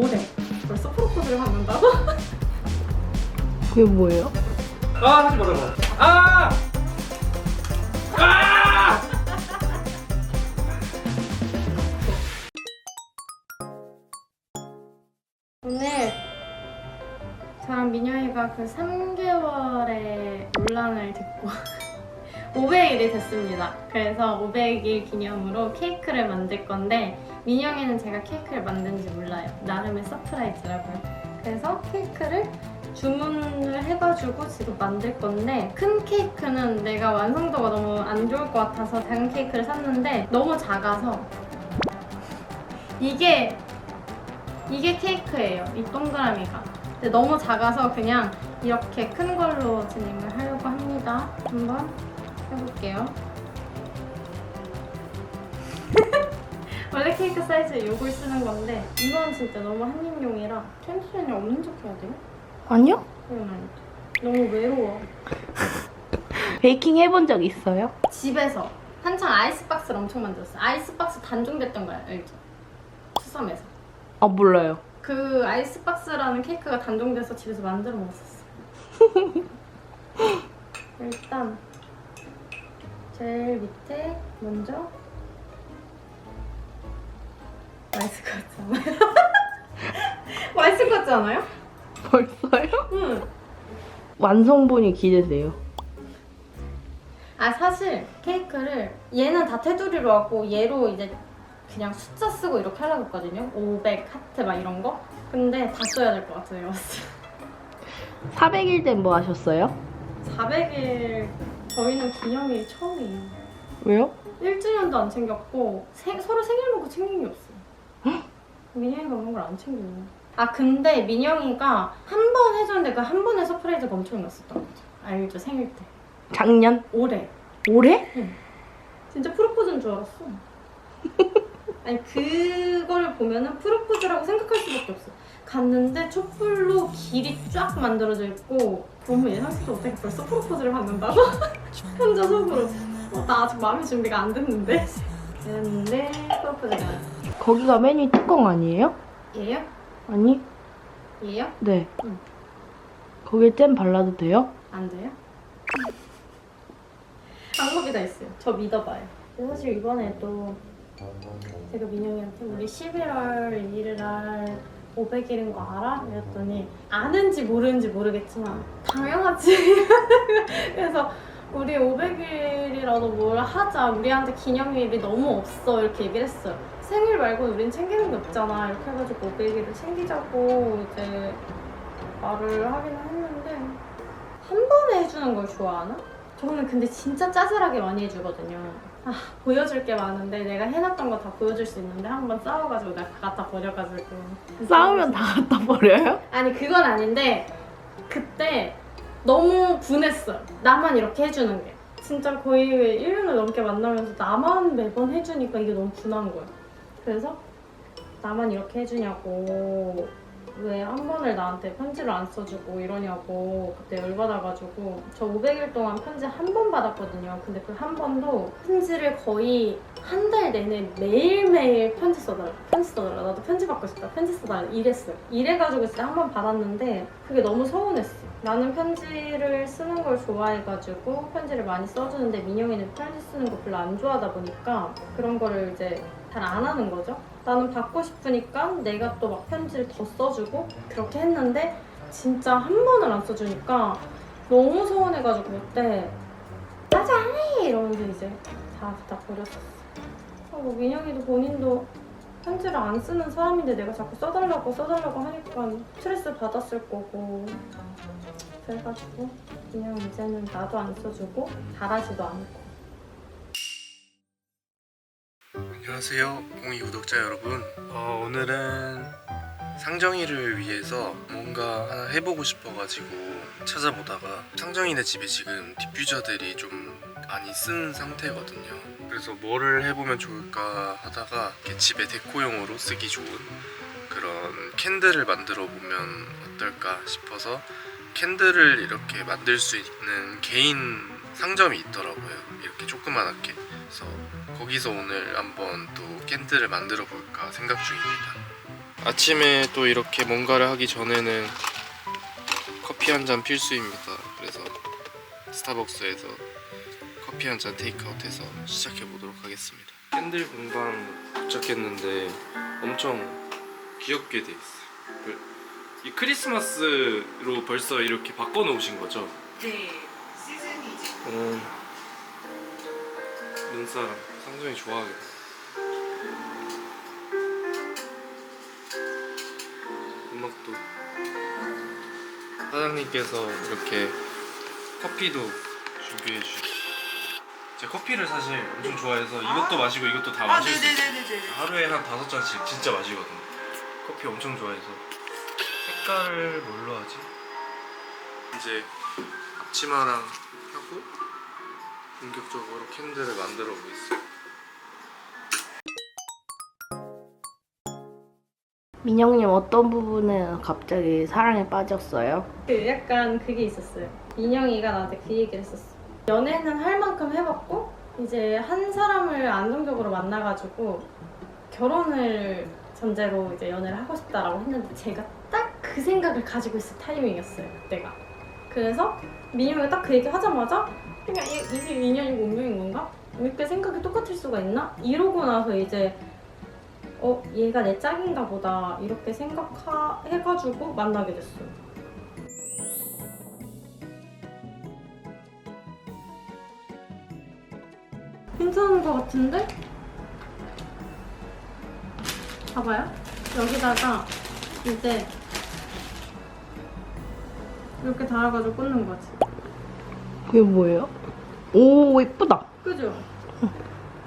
올해 벌써 프로포즈를 받는다고? 그게 뭐예요? 아 하지 말라고. 아! 아! 오늘 저랑 민영이가 그 3개월의 논란을 듣고 500일이 됐습니다. 그래서 500일 기념으로 케이크를 만들 건데 민영이는 제가 케이크를 만드는지 몰라요. 나름의 서프라이즈라고요. 그래서 케이크를 주문을 해가지고 지금 만들 건데 큰 케이크는 내가 완성도가 너무 안 좋을 것 같아서 작은 케이크를 샀는데 너무 작아서 이게 이게 케이크예요. 이 동그라미가. 근데 너무 작아서 그냥 이렇게 큰 걸로 진행을 하려고 합니다. 한번 해볼게요. 원래 케이크 사이즈 요걸 쓰는 건데 이건 진짜 너무 한입용이라 텐션이 없는 척 해야 돼요? 아니요. 그건 아니다. 너무 외로워. 베이킹 해본 적 있어요? 집에서 한창 아이스박스를 엄청 만들었어요. 아이스박스 단종됐던 거야, 알죠? 수섬에서. 아 몰라요. 그 아이스박스라는 케이크가 단종돼서 집에서 만들어 먹었었어. 일단 제일 밑에 먼저 맛있을 것 같지 않아요? 맛있을 것 같지 않아요? 벌써요? 응. 완성본이 기대돼요. 아 사실 케이크를 얘는 다 테두리로 하고 얘로 이제 그냥 숫자 쓰고 이렇게 하려고 했거든요. 500 하트 막 이런 거. 근데 다 써야 될 것 같아요. 400일 땐 뭐 하셨어요? 400일 저희는 기념일이 처음이에요. 왜요? 1주년도 안 챙겼고 생- 서로 생일 먹고 챙긴 게 없어요. 민영이가 그런 걸 안 챙겨요. 아 근데 민영이가 한 번 해줬는데 그 한 번의 서프라이즈가 엄청 났었던 거죠. 알죠? 생일 때. 작년? 올해. 올해? 진짜 프로포즈인 줄 알았어. 아니 그걸 보면은 프로포즈라고 생각할 수밖에 없어. 갔는데 촛불로 길이 쫙 만들어져 있고 너무 예상치도 못하게 벌써 프로포즈를 받는다고? 혼자 속으로 어, 나 아직 마음의 준비가 안 됐는데 됐는데 프로포즈가 거기가 메뉴 뚜껑 아니에요? 얘요? 아니? 얘요? 네. 응. 거기에 잼 발라도 돼요? 안 돼요? 방법이 다 있어요. 저 믿어봐요. 근데 사실 이번에도 제가 민영이한테 우리 11월 1일 날 500일인 거 알아? 이랬더니 아는지 모르는지 모르겠지만 당연하지. 그래서 우리 500일이라도 뭘 하자. 우리한테 기념일이 너무 없어. 이렇게 얘기를 했어요. 생일 말고 우린 챙기는 게 없잖아. 이렇게 해가지고 500일을 챙기자고 이제 말을 하기는 했는데 한 번에 해주는 걸 좋아하나? 저는 근데 진짜 짜잘하게 많이 해주거든요. 아, 보여줄 게 많은데 내가 해놨던 거 다 보여줄 수 있는데 한 번 싸워가지고 내가 갖다 버려가지고 싸우면 다 갖다 버려요? 아니 그건 아닌데 그때 너무 분했어요. 나만 이렇게 해주는 게 진짜 거의 1년을 넘게 만나면서 나만 매번 해주니까 이게 너무 분한 거예요. 그래서 나만 이렇게 해주냐고 왜 한 번을 나한테 편지를 안 써주고 이러냐고 그때 열받아가지고 저 500일 동안 편지 한 번 받았거든요. 근데 그 한 번도 편지를 거의 한 달 내내 매일매일 편지 써달라 편지 써달라 나도 편지 받고 싶다 편지 써달라 이랬어요. 이래가지고 진짜 한 번 받았는데 그게 너무 서운했어. 나는 편지를 쓰는 걸 좋아해가지고 편지를 많이 써주는데 민영이는 편지 쓰는 거 별로 안 좋아하다 보니까 그런 거를 이제 잘 안 하는 거죠. 나는 받고 싶으니까 내가 또 막 편지를 더 써주고 그렇게 했는데 진짜 한 번을 안 써주니까 너무 서운해가지고 그때 짜잔해 이러면서 이제 다 갖다 버렸었어. 어, 뭐 민영이도 본인도 편지를 안 쓰는 사람인데 내가 자꾸 써달라고 써달라고 하니까 스트레스 받았을 거고 그래가지고 그냥 이제는 나도 안 써주고 잘하지도 않고. 안녕하세요 공이 구독자 여러분. 어, 오늘은 상정이를 위해서 뭔가 하나 해보고 싶어가지고 찾아보다가 상정이네 집에 지금 디퓨저들이 좀 많이 쓴 상태거든요. 그래서 뭐를 해보면 좋을까 하다가 집에 데코용으로 쓰기 좋은 그런 캔들을 만들어 보면 어떨까 싶어서 캔들을 이렇게 만들 수 있는 개인 상점이 있더라고요 이렇게 조그만하게 그래서 거기서 오늘 한번 또 캔들을 만들어 볼까 생각 중입니다. 아침에 또 이렇게 뭔가를 하기 전에는 커피 한 잔 필수입니다. 그래서 스타벅스에서 커피 한 잔 테이크아웃해서 시작해 보도록 하겠습니다. 캔들 공방 도착했는데 엄청 귀엽게 돼 있어요. 그- 이 크리스마스로 벌써 이렇게 바꿔 놓으신 거죠? 네, 시즌이죠. 어, 눈사람 상당히 좋아하겠다. 음악도 사장님께서 이렇게 커피도 준비해 주셨어요. 제가 커피를 사실 엄청 좋아해서 이것도 마시고 이것도 다 아, 마실 수 있어요. 네네네네네. 하루에 한 다섯 잔씩 진짜 마시거든요. 커피 엄청 좋아해서 색깔을 뭘로 하지? 이제 앞치마랑 하고 본격적으로 캔들을 만들어 보겠어요. 민영님 어떤 부분에 갑자기 사랑에 빠졌어요? 그 약간 그게 있었어요. 민영이가 나한테 그 얘기를 했었어. 연애는 할 만큼 해봤고 이제 한 사람을 안정적으로 만나가지고 결혼을 전제로 이제 연애를 하고 싶다라고 했는데 제가 딱 그 생각을 가지고 있을 타이밍이었어요 그때가. 그래서 민영이가 딱 그 얘기 하자마자 그냥 얘 이게 인연이고 운명인 건가? 이렇게 생각이 똑같을 수가 있나? 이러고 나서 이제 어 얘가 내 짝인가 보다 이렇게 생각해가지고 만나게 됐어요. 괜찮은 것 같은데? 봐봐요. 여기다가 이제 이렇게 달아가지고 꽂는 거지. 그게 뭐예요? 오 예쁘다. 그죠?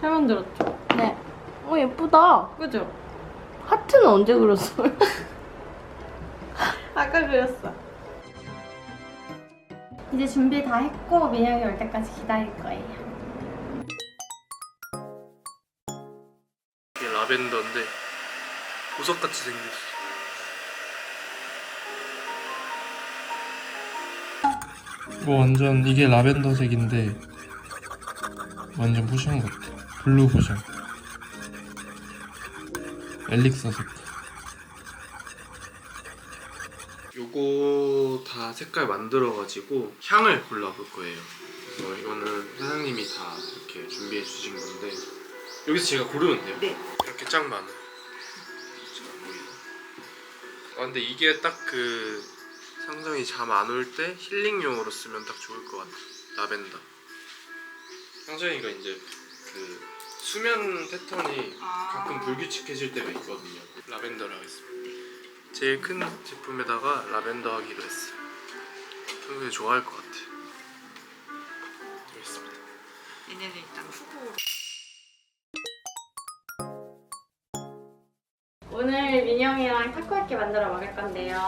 잘 만들었죠? 네. 오 예쁘다. 그죠? 하트는 언제 그렸어요? 아까 그렸어. 이제 준비 다 했고 민영이 올 때까지 기다릴 거예요. 이게 라벤더인데 보석같이 생겼어. 이거 완전 이게 라벤더색인데 완전 푸션 같아. 블루 푸션. 엘릭서 색깔. 요거 다 색깔 만들어가지고 향을 골라볼 거예요. 그래서 이거는 사장님이 다 이렇게 준비해 주신 건데 여기서 제가 고르면 돼요? 네. 이렇게 쫙 많아요. 아 근데 이게 딱그 상정이 잠 안 올 때 힐링용으로 쓰면 딱 좋을 것 같아. 라벤더. 상정이가 이제 그 수면 패턴이 아. 가끔 불규칙해질 때가 있거든요. 라벤더를 하겠습니다. 제일 큰 제품에다가 라벤더 하기로 했어요. 평소에 좋아할 것 같아. 알겠습니다. 얘네는 일단 후보. 오 늘 민영이랑 타코야키 만들어 먹을 건데요.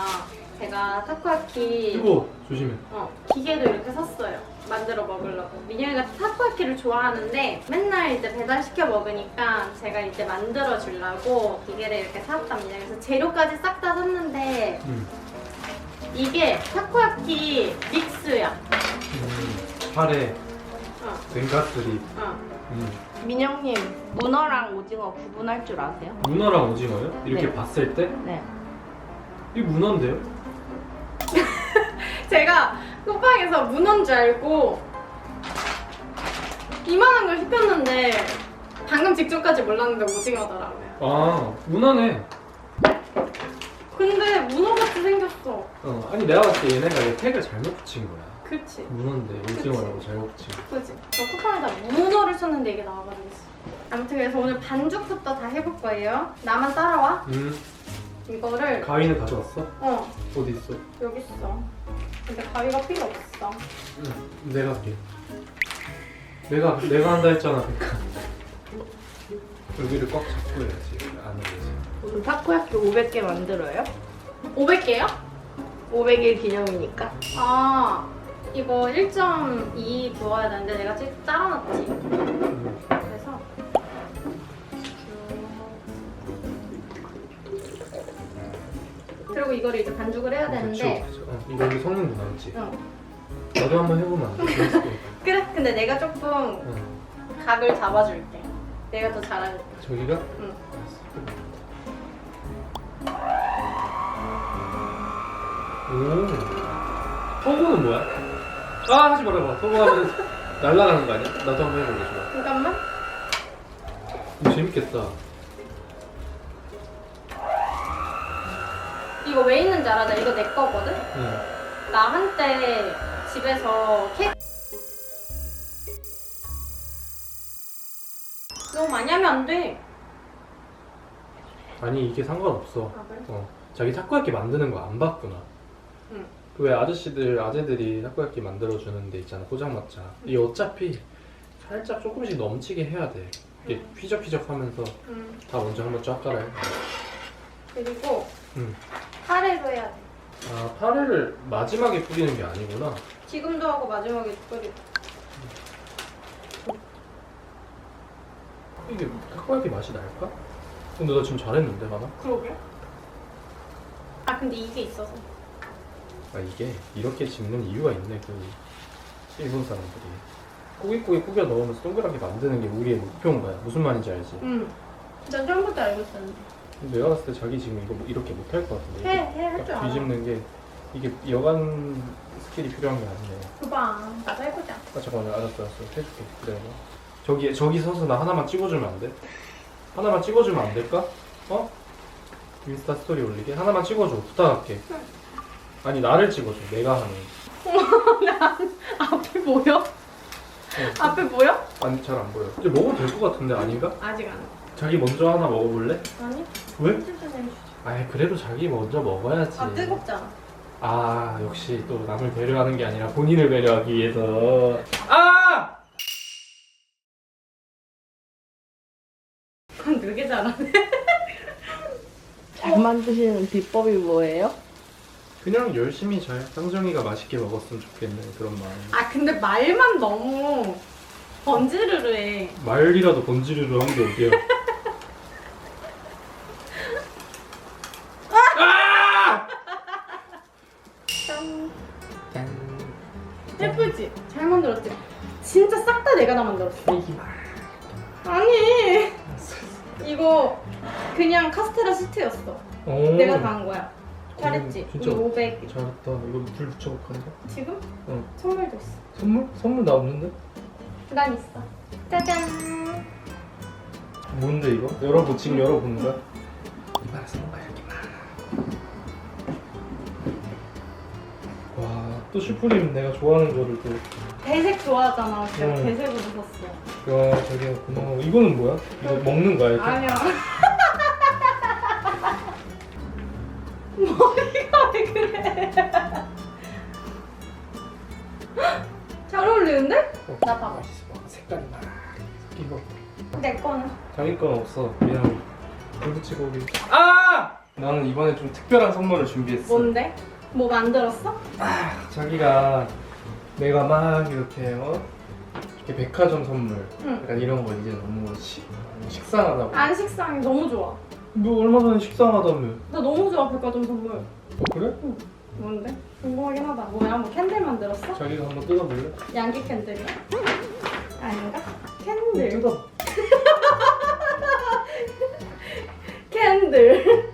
제가 타코야키 이거 조심해. 어, 기계도 이렇게 샀어요. 만들어 먹으려고. 민영이가 타코야키를 좋아하는데 맨날 이제 배달시켜 먹으니까 제가 이제 만들어 주려고 기계를 이렇게 샀답니다. 그래서 재료까지 싹 다 샀는데 응. 이게 타코야키 믹스야. 음, 팔에 어, 냉가스리. 어. 음. 민영님 문어랑 오징어 구분할 줄 아세요? 문어랑 오징어요? 이렇게 네. 봤을 때? 네. 이 문어인데요? 제가 쿠팡에서 문어인 줄 알고 이만한 걸 시켰는데 방금 직전까지 몰랐는데 오징어더라고요. 아 문어네. 근데 문어 같이 생겼어. 어 아니 내가 봤을 때 얘네가 이 택을 잘못 붙인 거야. 그치? 문어인데 잘못 붙인 거. 그치? 저 쿠팡에다 문어를 쳤는데 이게 나와가지고 있어. 아무튼 그래서 오늘 반죽부터 다 해볼 거예요. 나만 따라와. 음 이거를 가위는 가져왔어? 어 어디 있어? 여기 있어. 근데 가위가 필요 없어. 응 내가 할게. 내가 내가 한다 했잖아 그러니까. 여기를 꽉 잡고 해야지 안 해야지. 오늘 타코야키 500개 만들어요? 500개요? 500일 기념이니까. 아 이거 1.2 부어야 되는데 내가 찌, 잘라놨지. 그래서 그리고 이거를 이제 반죽을 해야 어, 되는데 어, 이거 원래 성능 누나였지. 응. 나도 한번 해보면 안 돼? 그래 근데 내가 조금 어. 각을 잡아줄게. 내가 더 잘할. 저기가? 응. 알았어. 오. 어, 성분은 뭐야? 아 하지 말아봐 토고 하면 날아가는 거 아니야? 나도 한번 해볼래 좋아 잠깐만. 이거 재밌겠다 이거 왜 있는지 알아? 나 이거 내 거거든? 응. 나 한때 집에서 케이크 너무 많이 하면 안 돼. 아니 이게 상관없어 아 그래? 어, 자기 타코야끼 만드는 거 안 봤구나. 응. 그 왜 아저씨들 아재들이 타코야끼 만들어 주는 데 있잖아 포장마차. 이 어차피 살짝 조금씩 넘치게 해야 돼. 이게 휘적휘적하면서 응. 다 먼저 한번 쫙 깔아요. 그리고 응. 카레도 해야 돼. 아 파래를 마지막에 뿌리는 게 아니구나. 지금도 하고 마지막에 뿌리고. 이게 타코야끼 맛이 날까? 근데 나 지금 잘했는데 하나? 그러게. 아 근데 이게 있어서. 아 이게 이렇게 집는 이유가 있네 그 일본 사람들이. 꾸깃꾸깃 꾸겨 넣으면서 동그랗게 만드는 게 우리의 목표인 거야. 무슨 말인지 알지? 응. 나 처음부터 알고 있었는데. 근데 내가 봤을 때 자기 지금 이거 뭐 이렇게 못 할 것 같은데. 해, 해, 할줄 딱 알아. 뒤집는 게 이게 여간 스킬이 필요한 게 아니네. 줘봐. 나도 해보자. 아 잠깐만 알았어 알았어 해줄게 기다려봐. 저기 저기 서서 나 하나만 찍어주면 안 돼? 하나만 찍어주면 안 될까? 어? 인스타 스토리 올리게 하나만 찍어줘 부탁할게. 아니 나를 찍어줘 내가 하는. 앞에 보여? 어. 앞에 보여? 아니 잘 안 보여. 이제 먹어도 될 것 같은데 아닌가? 아직 안. 해. 자기 먼저 하나 먹어볼래? 아니? 왜? 해주자. 아이 그래도 자기 먼저 먹어야지. 아 뜨겁잖아. 아 역시 또 남을 배려하는 게 아니라 본인을 배려하기 위해서 아! 되게 잘하네. 잘 만드시는 비법이 뭐예요? 그냥 열심히 잘 쌍정이가 맛있게 먹었으면 좋겠네 그런 마음 아 근데 말만 너무 번지르르해. 말이라도 번지르르 한 게 어디야 아! 짠. 짠 예쁘지? 잘 만들었지? 진짜 싹 다 내가 다 만들었어. 케이크 아니 이거 그냥 카스테라 시트였어. 오. 내가 다 한 거야. 잘했지? 어. 진짜 우리 500 잘했다 이거 불 붙여볼까 한다 지금? 응. 선물도 있어. 선물? 선물 나 없는데? 난 있어. 짜잔. 뭔데 이거? 열어보 지금 열어보는 거야? 이만해서 뭔가 이렇게 와또 슈프림 내가 좋아하는 거를 또 배색 좋아하잖아. 제가 응. 배색으로 샀어. 야, 자기가 고마워. 이거는 뭐야? 이거 먹는 거야, 이렇게? 아니야. 맛있어. 색깔이 막 이거. 내 거는. 자기 건 없어. 그냥 불 붙이고 우리. 아! 나는 이번에 좀 특별한 선물을 준비했어. 뭔데? 뭐 만들었어? 자기가 내가 막 이렇게 어? 이렇게 백화점 선물, 응. 약간 이런 거 이제 너무 식, 식상하다고. 안 식상이 너무 좋아. 너 얼마 전에 식상하다며? 나 너무 좋아 백화점 선물. 어 그래? 뭔데? 궁금하긴 하다. 뭐야? 뭐 캔들 만들었어? 자기가 한번 뜯어볼래? 양귀 캔들이야? 아닌가? 캔들. 뜯어. 캔들.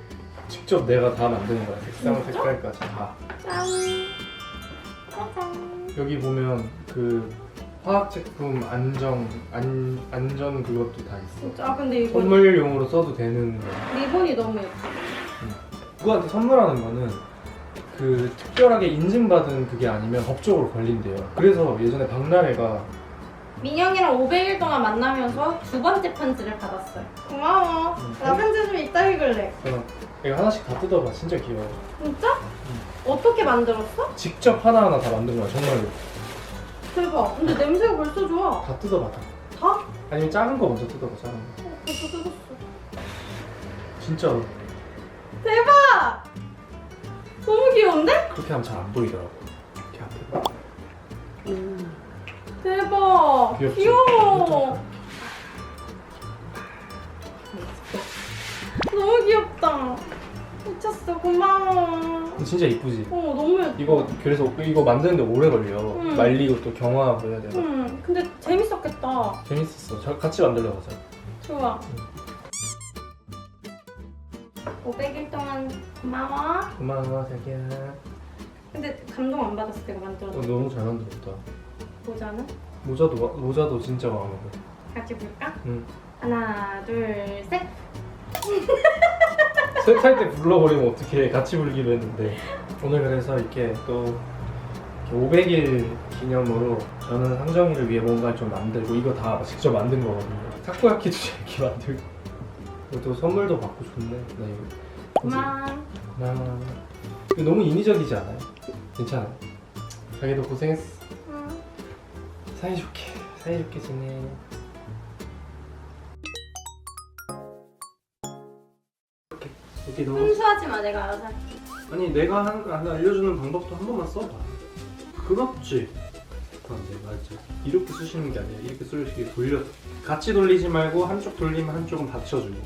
직접 내가 다 만드는 거야. 색상? 색깔까지 다. 짠. 짜잔. 여기 보면 그 화학 제품 안정 안 안전 그것도 다 있어. 진짜. 아 근데 이거 선물용으로 써도 되는 거. 리본이 너무 예뻐. 누구한테 선물하는 거는 그 특별하게 인증받은 그게 아니면 법적으로 걸린대요. 그래서 예전에 박나래가 민영이랑 500일 동안 만나면서 두 번째 편지를 받았어요. 고마워. 응. 나 편지 좀 이따 읽을래. 이거 하나씩 다 뜯어봐. 진짜 귀여워. 진짜? 어떻게 만들었어? 직접 하나하나 다 만든 거야 정말로. 대박. 근데 냄새가 벌써 좋아. 다 뜯어봐 다. 다? 아니면 작은 거 먼저 뜯어봐 작은 거. 어, 벌써 뜯었어. 진짜로 대박! 너무 귀여운데? 그렇게 하면 잘 안 보이더라고. 이렇게 앞에. 대박. 귀엽지? 귀여워. 너무 귀엽다. 미쳤어. 고마워. 진짜 이쁘지. 어, 너무 예뻐. 이거 그래서 이거 만드는데 오래 걸려. 응. 말리고 또 경화하고 해야 돼. 응, 근데 재밌었겠다. 재밌었어. 저 같이 만들러 가자. 좋아. 500일 동안 고마워. 고마워 자기야. 근데 감동 안 받았을 때가 어, 만들어서 너무 잘 만들었다. 모자는 모자도 마- 모자도 진짜 마음에 들어. 같이 볼까? 응. 하나 둘셋 셋할 때 불러버리면 어떻게 같이 불기로 했는데 오늘 그래서 이렇게 또 500일 기념으로 저는 상정이를 위해 뭔가를 좀 만들고 이거 다 직접 만든 거거든요. 타코야키도 이렇게 만들고 그리고 또 선물도 받고 좋네. 네. 고마워 나 이거 너무 인위적이지 않아요? 괜찮아요. 자기도 고생했어. 응. 사이좋게 사이좋게 지내. 이렇게 이렇게 넣어. 훈수하지 마 내가 알아서 할게 아니 내가 한, 한 알려주는 방법도 한 번만 써봐 그렇지 안돼 맞아 이렇게 쑤시는 게 아니라 이렇게 쑤시게 돌려 같이 돌리지 말고 한쪽 돌리면 한쪽은 받쳐주고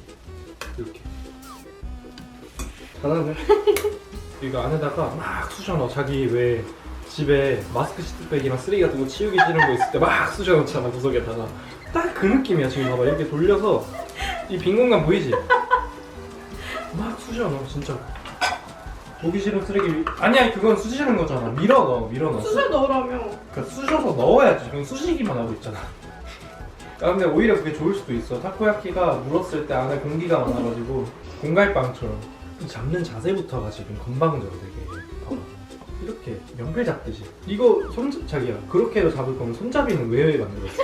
이렇게 잘하네 이거 안에다가 막 쑤셔 넣어. 자기 왜 집에 마스크 시트백이랑 쓰레기 같은 거 치우기 싫은 거 있을 때 막 쑤셔 넣잖아 구석에다가. 딱 그 느낌이야 지금 봐봐. 이렇게 돌려서 이 빈 공간 보이지? 막 쑤셔 넣어 진짜. 보기 싫은 쓰레기. 위- 아니야 그건 쑤시는 거잖아. 밀어 넣어 밀어 넣어. 수술 넣으라며. 그러니까 쑤셔서 넣어야지. 지금 쑤시기만 하고 있잖아. 아 근데 오히려 그게 좋을 수도 있어. 타코야키가 물었을 때 안에 공기가 많아가지고 공갈빵처럼. 이 잡는 자세부터가 지금 건방져 되게. 봐봐. 이렇게 연필 잡듯이. 이거 손 자기야 그렇게도 잡을 거면 손잡이는 왜 만들었어?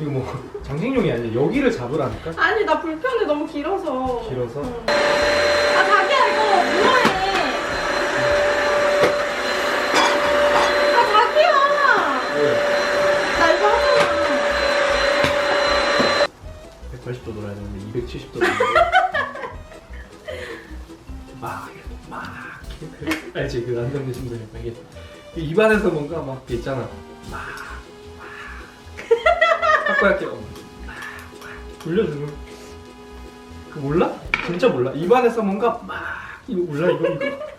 이거 뭐 장식용이 아니라 여기를 잡으라니까? 아니 나 불편해. 너무 길어서. 길어서? 응. 아 자기야 이거 뭐해. 아 자기야. 왜? 나 이거 하잖아. 180도 돌아야 되는데 270도 돌아야 막, 안정된 심장이 이게 입안에서 뭔가 막 이렇게 있잖아. 막, 막. 타코야끼 어, 막, 막 돌려주는 그 몰라? 진짜 몰라. 입안에서 뭔가 막 이거 몰라 이거 이거